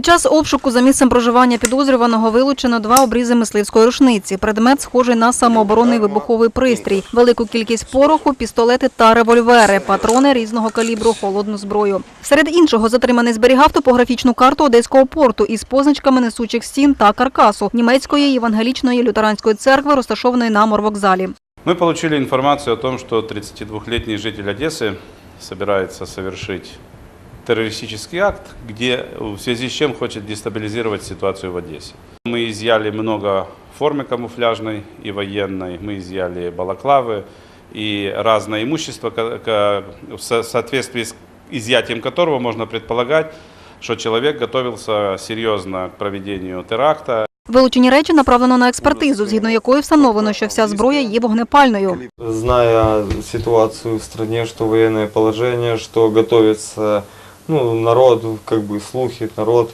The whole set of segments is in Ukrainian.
Під час обшуку за місцем проживання підозрюваного вилучено два обрізи мисливської рушниці. Предмет схожий на самооборонний вибуховий пристрій, велику кількість пороху, пістолети та револьвери, патрони різного калібру, холодну зброю. Серед іншого затриманий зберігав топографічну карту одеського порту із позначками несучих стін та каркасу німецької євангелічної лютеранської церкви, розташованої на морвокзалі. Мы получили информацию о том, что 32-летний житель Одессы собирается совершить террористический акт, где в связи с чем хочет дестабилизировать ситуацию в Одессе. Мы изъяли много формы камуфляжной и военной, мы изъяли балаклавы и разное имущество, ко- ко- в со- соответствии с изъятием которого можно предполагать, что человек готовился серьезно к проведению теракта Вилучені речі направлено на експертизу, згідно якої встановлено, що вся зброя є вогнепальною. Зная ситуацию в стране, что военное положение, что готовится ну, народ, как бы слухи, народ,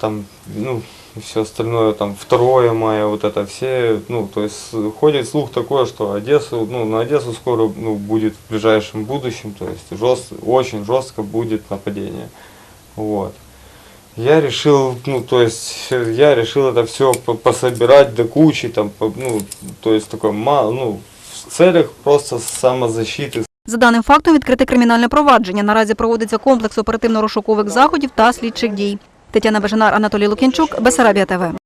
там, ну, все остальное, там, 2 мая, вот это все, ну, то есть ходит слух такой, что Одессу, ну, на Одессу скоро ну, будет в ближайшем будущем, то есть жест, очень жестко будет нападение. Вот. Я решил, ну, то есть, я решил это все пособирать до кучи, там, ну, то есть, такой, ну, в целях просто самозащиты, За даним фактом відкрите кримінальне провадження. Наразі проводиться комплекс оперативно-розшукових заходів та слідчих дій. Тетяна Бежанар, Анатолій Лукінчук, Бесарабія ТВ.